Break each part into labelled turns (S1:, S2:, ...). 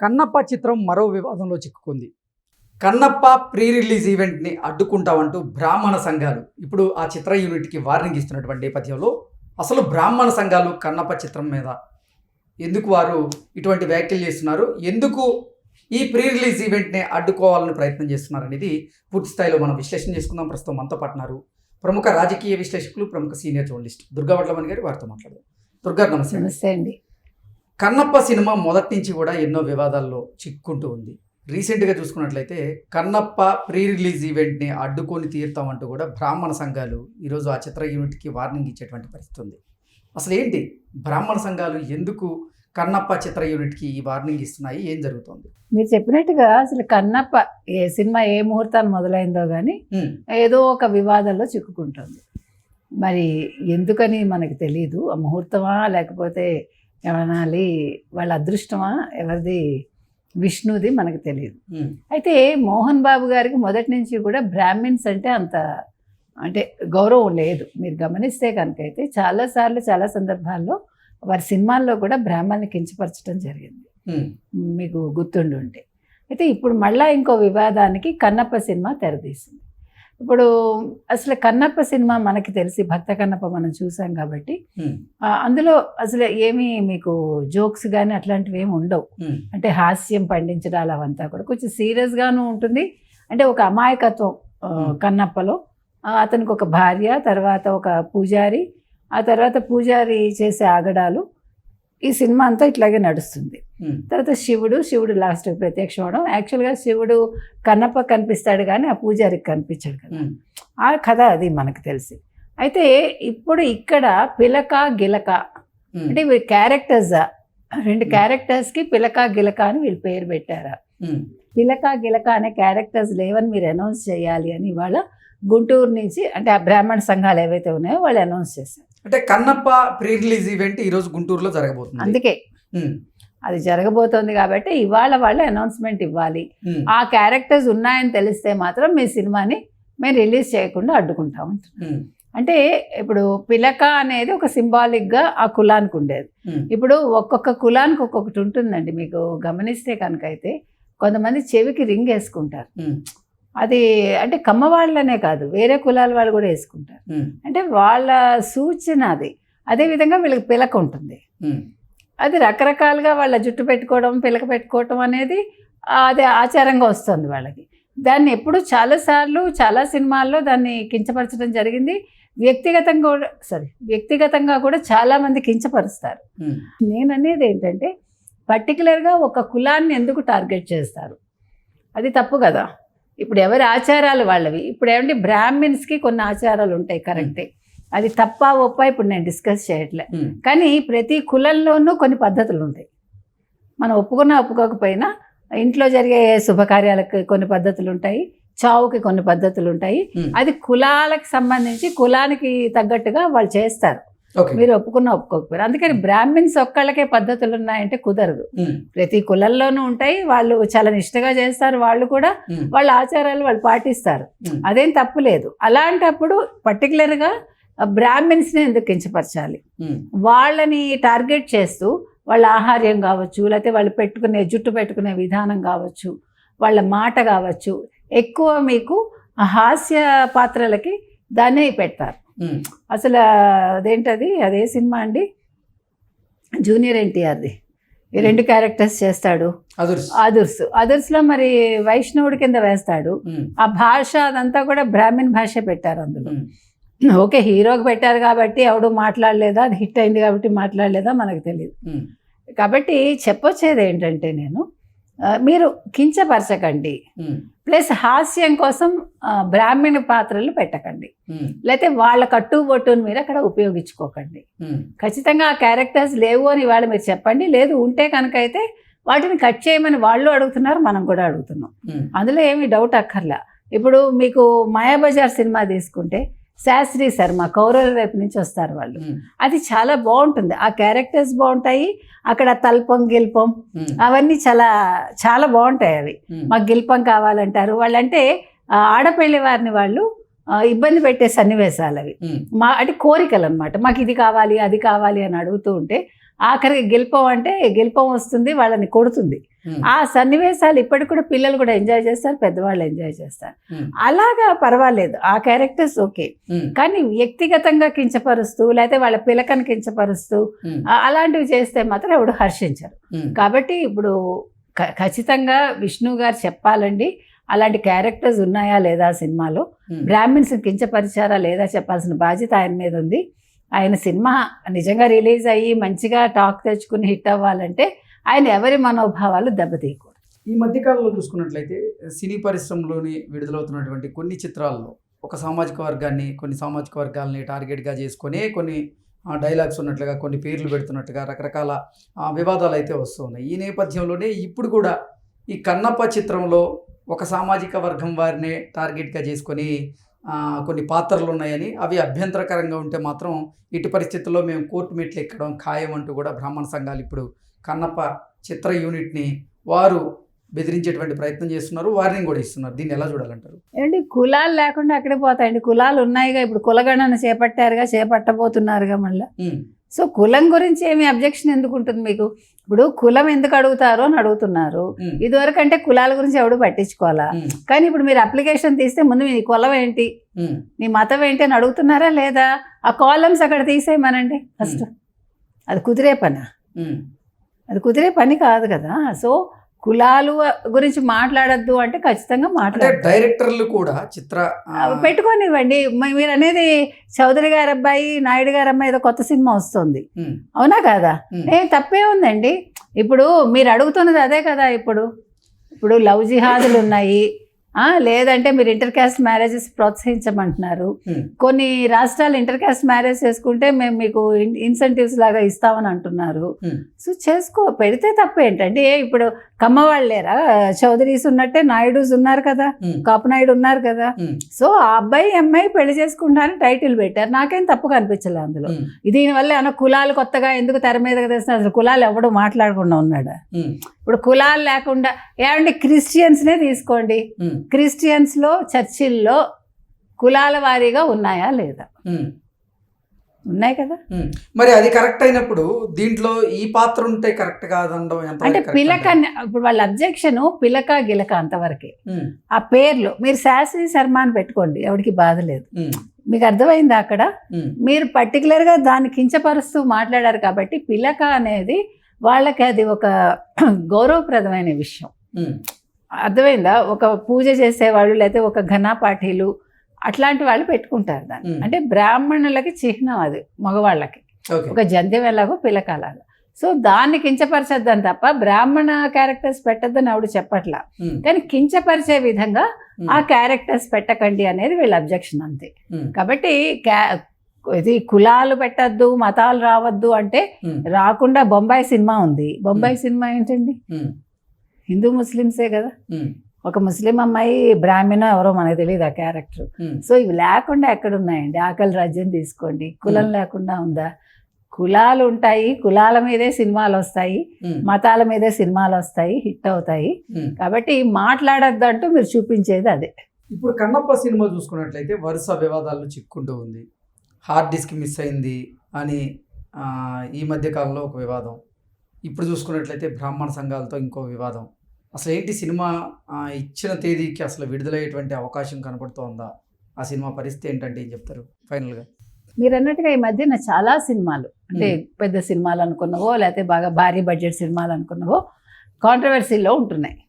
S1: కన్నప్ప చిత్రం మరో వివాదంలో చిక్కుకుంది. కన్నప్ప ప్రీ రిలీజ్ ఈవెంట్ని అడ్డుకుంటామంటూ బ్రాహ్మణ సంఘాలు ఇప్పుడు ఆ చిత్ర యూనిట్కి వార్నింగ్ ఇస్తున్నటువంటి నేపథ్యంలో అసలు బ్రాహ్మణ సంఘాలు కన్నప్ప చిత్రం మీద ఎందుకు వారు ఇటువంటి వ్యాఖ్యలు చేస్తున్నారు? ఎందుకు ఈ ప్రీ రిలీజ్ ఈవెంట్ని అడ్డుకోవాలని ప్రయత్నం చేస్తున్నారు అనేది పూర్తి స్థాయిలో మనం విశ్లేషణ చేసుకుందాం. ప్రస్తుతం మనతో పాటున్నారు ప్రముఖ రాజకీయ విశ్లేషకులు ప్రముఖ సీనియర్ జర్నలిస్ట్ దుర్గా వడ్లమణి గారి. వారితో మాట్లాడారు దుర్గా నమస్తే.
S2: నమస్తే అండి.
S1: కన్నప్ప సినిమా మొదటి నుంచి కూడా ఎన్నో వివాదాల్లో చిక్కుంటూ ఉంది. రీసెంట్గా చూసుకున్నట్లయితే కన్నప్ప ప్రీ రిలీజ్ ఈవెంట్ని అడ్డుకొని తీరుతామంటూ కూడా బ్రాహ్మణ సంఘాలు ఈరోజు ఆ చిత్ర యూనిట్కి వార్నింగ్ ఇచ్చేటువంటి పరిస్థితి ఉంది. అసలు ఏంటి? బ్రాహ్మణ సంఘాలు ఎందుకు కన్నప్ప చిత్ర యూనిట్కి ఈ వార్నింగ్ ఇస్తున్నాయి? ఏం జరుగుతోంది?
S2: మీరు చెప్పినట్టుగా అసలు కన్నప్ప ఏ సినిమా ఏ ముహూర్తాన్ని మొదలైందో కానీ ఏదో ఒక వివాదంలో చిక్కుకుంటుంది. మరి ఎందుకని మనకి తెలియదు ఆ ముహూర్తమా లేకపోతే ఏమనాలి? వాళ్ళ అదృష్టమా? ఎవరిది? విష్ణుది మనకు తెలియదు. అయితే మోహన్ బాబు గారికి మొదటి నుంచి కూడా బ్రాహ్మిన్స్ అంటే అంత అంటే గౌరవం లేదు. మీరు గమనిస్తే కనుక అయితే చాలాసార్లు చాలా సందర్భాల్లో వారి సినిమాల్లో కూడా బ్రాహ్మణ్ని కించపరచడం జరిగింది. మీకు గుర్తుండి ఉంటే అయితే ఇప్పుడు మళ్ళా ఇంకో వివాదానికి కన్నప్ప సినిమా తెరదీసింది. ఇప్పుడు అసలు కన్నప్ప సినిమా మనకి తెలిసి భక్త కన్నప్ప మనం చూసాం కాబట్టి అందులో అసలు ఏమీ మీకు జోక్స్ కానీ అట్లాంటివి ఏమి ఉండవు. అంటే హాస్యం పండించడాలు అవంతా కూడా కొంచెం సీరియస్గాను ఉంటుంది. అంటే ఒక అమాయకత్వం. కన్నప్పలో. అతనికి ఒక భార్య తర్వాత ఒక పూజారి ఆ తర్వాత పూజారి చేసే ఆగడాలు ఈ సినిమా అంతా ఇట్లాగే నడుస్తుంది. తర్వాత శివుడు శివుడు లాస్ట్ ప్రత్యక్షం అవడం. యాక్చువల్గా శివుడు కన్నప్ప కనిపిస్తాడు కానీ ఆ పూజారికి కనిపించాడు కదా. ఆ కథ అది మనకు తెలిసి. అయితే ఇప్పుడు ఇక్కడ పిలక గిలక అంటే వీళ్ళు క్యారెక్టర్స్ రెండు. క్యారెక్టర్స్కి పిలక గిలక అని వీళ్ళు పేరు పెట్టారా? పిలక గిలక అనే క్యారెక్టర్స్ లేవని మీరు అనౌన్స్ చేయాలి అని ఇవాళ గుంటూరు నుంచి అంటే ఆ బ్రాహ్మణ సంఘాలు ఏవైతే ఉన్నాయో వాళ్ళు అనౌన్స్ చేశారు.
S1: అంటే కన్నప్ప ప్రీ రిలీజ్ ఈవెంట్ ఈరోజు గుంటూరులో జరగబోతుంది.
S2: అందుకే. అది జరగబోతోంది కాబట్టి ఇవాళ వాళ్ళు అనౌన్స్మెంట్ ఇవ్వాలి. ఆ క్యారెక్టర్స్ ఉన్నాయని తెలిస్తే మాత్రం మీ సినిమాని మేము రిలీజ్ చేయకుండా అడ్డుకుంటాం అంటే ఇప్పుడు పిలక అనేది ఒక సింబాలిక్గా ఆ కులానికి ఉండేది. ఇప్పుడు ఒక్కొక్క కులానికి ఒక్కొక్కటి ఉంటుందండి. మీకు గమనిస్తే కనుక అయితే కొంతమంది చెవికి రింగ్ వేసుకుంటారు. అది అంటే కమ్మ వాళ్ళనే కాదు వేరే కులాల వాళ్ళు కూడా వేసుకుంటారు. అంటే వాళ్ళ సూచన అది. అదేవిధంగా వీళ్ళకి పిలక ఉంటుంది. అది రకరకాలుగా వాళ్ళ జుట్టు పెట్టుకోవడం పిలక పెట్టుకోవటం అనేది అది ఆచారంగా వస్తుంది వాళ్ళకి. దాన్ని ఎప్పుడు చాలాసార్లు చాలా సినిమాల్లో దాన్ని కించపరచడం జరిగింది. వ్యక్తిగతంగా కూడా సారీ వ్యక్తిగతంగా కూడా చాలామంది కించపరుస్తారు. నేను అనేది ఏంటంటే పర్టికులర్గా ఒక కులాన్ని ఎందుకు టార్గెట్ చేస్తారు? అది తప్పు కదా. ఇప్పుడు ఎవరి ఆచారాలు వాళ్ళవి? ఇప్పుడు ఏమంటే బ్రాహ్మిన్స్కి కొన్ని ఆచారాలు ఉంటాయి కరెక్టే. అది తప్ప ఒప్ప ఇప్పుడు నేను డిస్కస్ చేయట్లే. కానీ ప్రతి కులంలోనూ కొన్ని పద్ధతులు ఉంటాయి. మనం ఒప్పుకున్నా ఒప్పుకోకపోయినా ఇంట్లో జరిగే శుభకార్యాలకు కొన్ని పద్ధతులు ఉంటాయి చావుకి కొన్ని పద్ధతులు ఉంటాయి. అది కులాలకు సంబంధించి కులానికి తగ్గట్టుగా వాళ్ళు చేస్తారు. మీరు ఒప్పుకున్నా ఒప్పుకోకపోయారు. అందుకని బ్రాహ్మిన్స్ ఒక్కళ్ళకే పద్ధతులు ఉన్నాయంటే కుదరదు. ప్రతి కులంలోనూ ఉంటాయి. వాళ్ళు చాలా నిష్టగా చేస్తారు. వాళ్ళు కూడా వాళ్ళ ఆచారాలు వాళ్ళు పాటిస్తారు. అదేం తప్పు లేదు. అలాంటప్పుడు పర్టికులర్గా బ్రాహ్మిన్స్ని ఎందుకు కించపరచాలి? వాళ్ళని టార్గెట్ చేస్తూ వాళ్ళ ఆహార్యం కావచ్చు లేకపోతే వాళ్ళు పెట్టుకునే జుట్టు పెట్టుకునే విధానం కావచ్చు వాళ్ళ మాట కావచ్చు ఎక్కువ మీకు హాస్య పాత్రలకి దాన్నే పెడతారు అసలు అదేంటది? అదే సినిమా అండి. జూనియర్ ఎన్టీఆర్ది. ఈ రెండు క్యారెక్టర్స్ చేస్తాడు.
S1: అదుర్స్.
S2: అదుర్స్. అదుర్స్లో మరి వైష్ణవుడి కింద వేస్తాడు. ఆ భాష అదంతా కూడా బ్రాహ్మిన్ భాష పెట్టారు అందులో. ఓకే హీరోకి పెట్టారు కాబట్టి ఎవడు మాట్లాడలేదా? అది హిట్ అయింది కాబట్టి మాట్లాడలేదా? మనకు తెలియదు కాబట్టి చెప్పొచ్చేది ఏంటంటే నేను మీరు కించపరచకండి. ప్లస్ హాస్యం కోసం బ్రాహ్మణ పాత్రలు పెట్టకండి. లేకపోతే వాళ్ళ కట్టుబొట్టును మీరు అక్కడ ఉపయోగించుకోకండి. ఖచ్చితంగా ఆ క్యారెక్టర్స్ లేవు అని ఇవాళ మీరు చెప్పండి. లేదు ఉంటే కనుక అయితే వాటిని కట్ చేయమని వాళ్ళు అడుగుతున్నారు మనం కూడా అడుగుతున్నాం. అందులో ఏమీ డౌట్ అక్కర్లా. ఇప్పుడు మీకు మాయాబజార్ సినిమా తీసుకుంటే శాస్త్రి శర్మ కౌరవ వైపు నుంచి వస్తారు వాళ్ళు. అది చాలా బాగుంటుంది. ఆ క్యారెక్టర్స్ బాగుంటాయి అక్కడ తల్పం గిల్పం అవన్నీ చాలా చాలా బాగుంటాయి అవి. మాకు గిల్పం కావాలంటారు. వాళ్ళంటే ఆడపల్లి వారిని వాళ్ళు ఇబ్బంది పెట్టే సన్నివేశాలు అవి. మా అంటే కోరికలు అనమాట మాకు ఇది కావాలి అది కావాలి అని అడుగుతూ ఉంటే ఆఖరికి గెలుపం అంటే గెలుపం వస్తుంది వాళ్ళని కొడుతుంది. ఆ సన్నివేశాలు ఇప్పటికి కూడా పిల్లలు కూడా ఎంజాయ్ చేస్తారు పెద్దవాళ్ళు ఎంజాయ్ చేస్తారు. అలాగా పర్వాలేదు ఆ క్యారెక్టర్స్ ఓకే కానీ వ్యక్తిగతంగా కించపరుస్తూ లేకపోతే వాళ్ళ పిలకను కించపరుస్తూ అలాంటివి చేస్తే మాత్రం ఎవడు హర్షించరు. కాబట్టి ఇప్పుడు ఖచ్చితంగా విష్ణు గారు చెప్పాలండి అలాంటి క్యారెక్టర్స్ ఉన్నాయా లేదా సినిమాలో. బ్రాహ్మిన్స్ కించపరిచారా లేదా చెప్పాల్సిన బాధ్యత ఆయన మీద ఉంది. ఆయన సినిమా నిజంగా రిలీజ్ అయ్యి మంచిగా టాక్ తెచ్చుకుని హిట్ అవ్వాలంటే ఆయన ఎవరి మనోభావాలు దెబ్బతీయకూడదు.
S1: ఈ మధ్యకాలంలో చూసుకున్నట్లయితే సినీ పరిశ్రమలోని విడుదలవుతున్నటువంటి కొన్ని చిత్రాల్లో ఒక సామాజిక వర్గాన్ని కొన్ని సామాజిక వర్గాల్ని టార్గెట్గా చేసుకొని కొన్ని డైలాగ్స్ ఉన్నట్లుగా కొన్ని పేర్లు పెడుతున్నట్టుగా రకరకాల వివాదాలు అయితే వస్తున్నాయి ఈ నేపథ్యంలోనే ఇప్పుడు కూడా ఈ కన్నప్ప చిత్రంలో ఒక సామాజిక వర్గం వారినే టార్గెట్గా చేసుకొని కొన్ని పాత్రలు ఉన్నాయని అవి అభ్యంతరకరంగా ఉంటే మాత్రం ఇటు పరిస్థితుల్లో మేము కోర్టు మెట్లు ఎక్కడం ఖాయం అంటూ కూడా బ్రాహ్మణ సంఘాలు ఇప్పుడు కన్నప్ప చిత్ర యూనిట్ని వారు బెదిరించేటువంటి ప్రయత్నం చేస్తున్నారు వారిని కూడా ఇస్తున్నారు. దీన్ని ఎలా చూడాలంటారు?
S2: ఏంటి కులాలు లేకుండా అక్కడే పోతాయండి. కులాలు ఉన్నాయిగా ఇప్పుడు కులగణన చేపట్టారుగా చేపట్టబోతున్నారుగా మళ్ళీ. సో కులం గురించి ఏమి అబ్జెక్షన్ ఎందుకు ఉంటుంది మీకు? ఇప్పుడు కులం ఎందుకు అడుగుతారో అని అడుగుతున్నారు.
S1: ఉమ్,
S2: ఇదివరకు అంటే కులాల గురించి ఎవడు పట్టించుకోవాలా? కానీ ఇప్పుడు మీరు అప్లికేషన్ తీస్తే ముందు మీ కులం ఏంటి? నీ మతం ఏంటి అని అడుగుతున్నారా లేదా? ఆ కాలమ్స్ అక్కడ తీసేయమనండి ఫస్ట్. అది కుదిరే పని. అది కుదిరే పని కాదు కదా. సో కులాలు గురించి మాట్లాడద్దు అంటే ఖచ్చితంగా
S1: అంటే
S2: మాట్లాడాలి
S1: డైరెక్టర్లు కూడా చిత్ర
S2: పెట్టుకోనివ్వండి. మీరు అనేది చౌదరి గారి అబ్బాయి నాయుడు గారి అమ్మాయి ఏదో కొత్త సినిమా వస్తుంది. అవునా కాదా? ఏ తప్పే ఉందండి. ఇప్పుడు మీరు అడుగుతున్నది అదే కదా ఇప్పుడు. ఇప్పుడు లవ్ జిహాదులు ఉన్నాయి లేదంటే మీరు ఇంటర్ క్యాస్ట్ మ్యారేజెస్ ప్రోత్సహించమంటున్నారు. కొన్ని రాష్ట్రాలు ఇంటర్ క్యాస్ట్ మ్యారేజ్ చేసుకుంటే మేము మీకు ఇన్సెంటివ్స్ లాగా ఇస్తామని అంటున్నారు సో చేసుకో పెడితే తప్పేంటంటే ఏ ఇప్పుడు కమ్మవాళ్ళు లేరా చౌదరీస్ ఉన్నట్టే నాయుడుస్ ఉన్నారు కదా. కాపునాయుడు ఉన్నారు కదా. సో ఆ అబ్బాయి అమ్మాయి పెళ్ళి చేసుకుంటారని టైటిల్ పెట్టారు. నాకేం తప్పు కనిపించలే అందులో. దీనివల్ల ఏమైనా కులాలు కొత్తగా ఎందుకు తెర మీదకి తెస్తున్నారు? అసలు కులాలు ఎవడు మాట్లాడకుండా ఉన్నాడు? ఇప్పుడు కులాలు లేకుండా ఏమంటే క్రిస్టియన్స్నే తీసుకోండి. క్రిస్టియన్స్లో చర్చిల్లో కులాల వారీగా ఉన్నాయా లేదా? ఉన్నాయి కదా.
S1: మరి అది కరెక్ట్ అయినప్పుడు దీంట్లో ఈ పాత్ర ఉంటే కరెక్ట్ కాదనడం ఎంత
S2: అంటే పిలక ఇప్పుడు వాళ్ళ అబ్జెక్షన్ పిలక గిలక అంతవరకే. ఆ పేర్లు మీరు శాస్త్రి శర్మ అని పెట్టుకోండి ఎవరికి బాధ లేదు. మీకు అర్థమైందా అక్కడ? మీరు పర్టికులర్గా దాన్ని కించపరుస్తూ మాట్లాడారు కాబట్టి పిలక అనేది వాళ్ళకి అది ఒక గౌరవప్రదమైన విషయం. అర్థమైందా? ఒక పూజ చేసేవాళ్ళు లేకపోతే ఒక ఘనాపాఠీలు అట్లాంటి వాళ్ళు పెట్టుకుంటారు దాన్ని. అంటే బ్రాహ్మణులకి చిహ్నం అది మగవాళ్ళకి. ఒక జంధ్యం ఎలాగో పిలకలాగా. సో దాన్ని కించపరచొద్దని తప్ప బ్రాహ్మణ క్యారెక్టర్స్ పెట్టద్దని ఆవిడ చెప్పట్లా. కానీ కించపరిచే విధంగా ఆ క్యారెక్టర్స్ పెట్టకండి అనేది వీళ్ళ అబ్జెక్షన్ అంతే. కాబట్టి ఇది కులాలు పెట్టద్దు మతాలు రావద్దు అంటే రాకుండా బొంబాయి సినిమా ఉంది. బొంబాయి సినిమా ఏంటండి? హిందూ ముస్లిమ్సే కదా. ఒక ముస్లిం అమ్మాయి బ్రాహ్మణ ఎవరో మనకు తెలియదు ఆ క్యారెక్టర్. సో ఇవి లేకుండా ఎక్కడ ఉన్నాయండి ఆకలి రాజ్యం తీసుకోండి. కులం లేకుండా ఉందా? కులాలు ఉంటాయి కులాల మీదే సినిమాలు వస్తాయి మతాల మీదే సినిమాలు వస్తాయి హిట్ అవుతాయి. కాబట్టి మాట్లాడద్దు అంటూ మీరు చూపించేది అదే.
S1: ఇప్పుడు కన్నప్ప సినిమా చూసుకున్నట్లయితే వరుస వివాదాల్లో చిక్కుంటూ ఉంది. హార్డ్ డిస్క్ మిస్ అయింది అని ఈ మధ్య కాలంలో ఒక వివాదం. ఇప్పుడు చూసుకున్నట్లయితే బ్రాహ్మణ సంఘాలతో ఇంకో వివాదం. అసలు ఏంటి సినిమా ఇచ్చిన తేదీకి అసలు విడుదలయ్యేటువంటి అవకాశం కనపడుతోందా? ఆ సినిమా పరిస్థితి ఏంటంటే ఏం చెప్తారు? ఫైనల్గా.
S2: మీరు అన్నట్టుగా ఈ మధ్యన చాలా సినిమాలు అంటే. పెద్ద సినిమాలు అనుకున్నవో లేకపోతే బాగా భారీ బడ్జెట్ సినిమాలు అనుకున్నవో కాంట్రవర్సీలో ఉంటున్నాయి.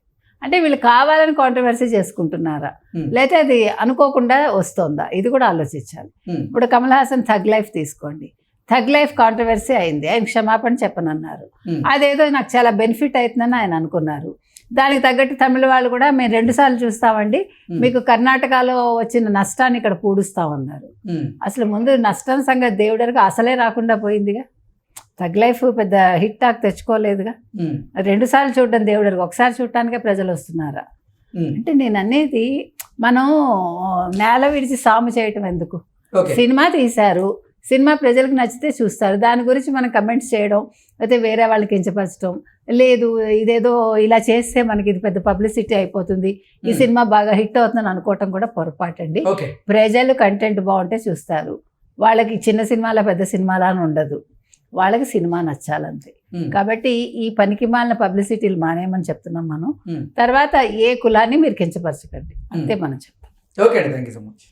S2: అంటే వీళ్ళు కావాలని కాంట్రవర్సీ చేసుకుంటున్నారా. లేకపోతే అది అనుకోకుండా వస్తుందా? ఇది కూడా ఆలోచించాలి. ఇప్పుడు కమల్ హాసన్ థగ్ లైఫ్ తీసుకోండి. థగ్ లైఫ్ కాంట్రవర్సీ అయింది. ఆయన క్షమాపణ చెప్పనన్నారు. అదేదో నాకు చాలా బెనిఫిట్ అవుతుందని ఆయన అనుకున్నారు. దానికి తగ్గట్టు తమిళ వాళ్ళు కూడా మేము రెండుసార్లు చూస్తామండి. మీకు కర్ణాటకలో వచ్చిన నష్టాన్ని ఇక్కడ పూడుస్తామన్నారు. అసలు ముందు నష్టం సంగతి దేవుడరికి అసలే రాకుండా పోయిందిగా. తగ్ లైఫ్ పెద్ద హిట్ టాక్ తెచ్చుకోలేదుగా.
S1: ఉమ్,
S2: రెండు సార్లు చూడడం దేవుడరికి ఒకసారి చూడటానికే ప్రజలు వస్తున్నారా. అంటే నేను అనేది మనం నేల విడిచి సాము చేయటం ఎందుకు? సినిమా తీశారు సినిమా ప్రజలకు నచ్చితే చూస్తారు. దాని గురించి మనం కమెంట్స్ చేయడం లేకపోతే వేరే వాళ్ళకి కించపరచడం. లేదు ఇదేదో ఇలా చేస్తే మనకి ఇది పెద్ద పబ్లిసిటీ అయిపోతుంది. ఈ
S1: ఉమ్,
S2: సినిమా బాగా హిట్ అవుతుందని అనుకోవటం కూడా పొరపాటండి.
S1: ఓకే
S2: ప్రజలు కంటెంట్ బాగుంటే చూస్తారు. వాళ్ళకి చిన్న సినిమాల పెద్ద సినిమాలా అని ఉండదు. వాళ్ళకి సినిమా నచ్చాలంతే.
S1: ఉమ్,
S2: కాబట్టి ఈ పనికి మాలిన పబ్లిసిటీలు మానేయమని చెప్తున్నాం మనం.
S1: ఉమ్.
S2: తర్వాత ఏ కులాన్ని మీరు కించపరచకండి. అంతే మనం చెప్తాం.
S1: ఓకే అండి. Thank you so much